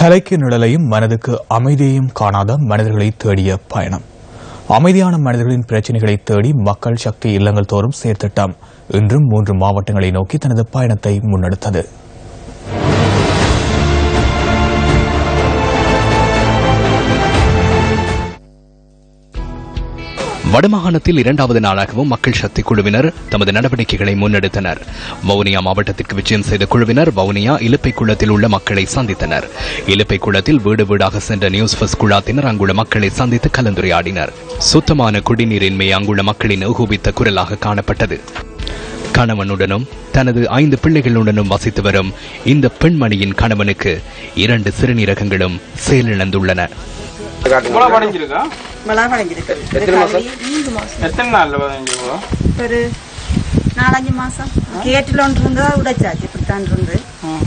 தலைக்கு நிழலையும் மனதுக்கு அமைதியையும் காணாத மனிதர்களை தேடிய பயணம். அமைதியான மனிதர்களின் பிரச்சனைகளை தேடி மக்கள் சக்தி இல்லங்கள் தோறும் செயற்திட்டம். இன்றும் மூன்று மாவட்டங்களை நோக்கி தனது பயணத்தை முன்னெடுத்தது. வடமாகாணத்தில் இரண்டாவது நாளாகவும் மக்கள் சக்தி குழுவினர் தமது நடவடிக்கைகளை முன்னெடுத்தனர். வவுனியா மாவட்டத்திற்கு விஜயம் செய்த குழுவினர் வவுனியா இலுப்பை குளத்தில் உள்ள மக்களை சந்தித்தனர். இலுப்பை குளத்தில் வீடு வீடாக சென்ற நியூஸ் ஃபர்ஸ்ட் குழாத்தினர் அங்குள்ள மக்களை சந்தித்து கலந்துரையாடினர். சுத்தமான குடிநீரின்மை அங்குள்ள மக்களின் ஊகுவித்த குரலாக காணப்பட்டது. கணவனுடனும் தனது ஐந்து பிள்ளைகளுடனும் வசித்து வரும் இந்த பெண்மணியின் கணவனுக்கு இரண்டு சிறுநீரகங்களும் செயலிழந்துள்ளன. இவ்வளவு படைஞ்சிருக்கா மழை படைஞ்சிருக்கு எத்தனை மாசம்? மூன்று மாசம். எத்தனை நாள்ல பதினஞ்சிருக்கோம் ஒரு நாலஞ்சு மாசம். கேட்டில் ஒன்று இருந்தா உடைச்சாச்சு இப்படித்தான் இருந்து.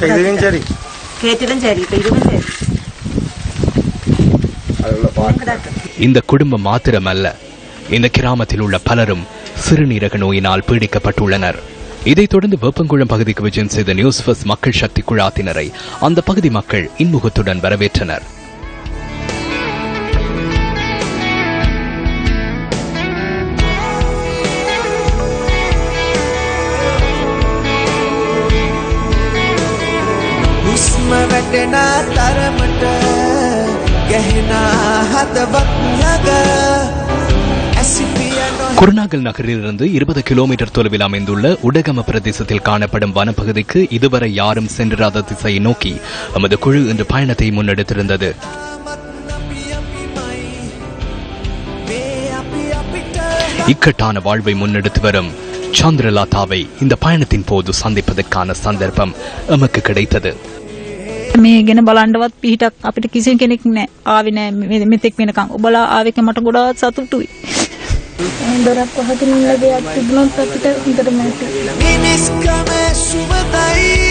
இதுவும் சரி. கேட்டிலும் சரி இப்ப இதுவும் சரி. கிடக்கு. இந்த குடும்பம் மாத்திரமல்ல இந்த கிராமத்தில் உள்ள பலரும் சிறுநீரக நோயினால் பீடிக்கப்பட்டுள்ளனர். இதைத் தொடர்ந்து வேப்பங்குளம் பகுதிக்கு விஜயம் செய்த நியூஸ் ஃபர்ஸ்ட் மக்கள் சக்தி குழாத்தினரை அந்த பகுதி மக்கள் இன்முகத்துடன் வரவேற்றனர். कटना तरमट कहना हद குருநாகல் நகரிலிருந்து இருபது கிலோமீட்டர் தொலைவில் அமைந்துள்ள உடகம பிரதேசத்தில் காணப்படும் வனப்பகுதிக்கு இதுவரை யாரும் சென்றிராத திசையை நோக்கி நமது குழு இன்று பயணத்தை முன்னெடுத்திருந்தது. இக்கட்டான வாழ்வை முன்னெடுத்து வரும் சாந்திரலாதாவை இந்த பயணத்தின் போது சந்திப்பதற்கான சந்தர்ப்பம் எமக்கு கிடைத்தது. මේ ගැන බලන්ඩවත් පිහිටක් අපිට කිසි කෙනෙක් නෑ. ආවෙ නෑ මෙතෙක් වෙනකං ඔබලා ආවෙක මට ගොඩාත් සතුටුයි. දොරක් පහතින් ඉන්න දෙයක් තිබුණොත් අපිට හොඳට මැති මිනිස්කම සුවතයි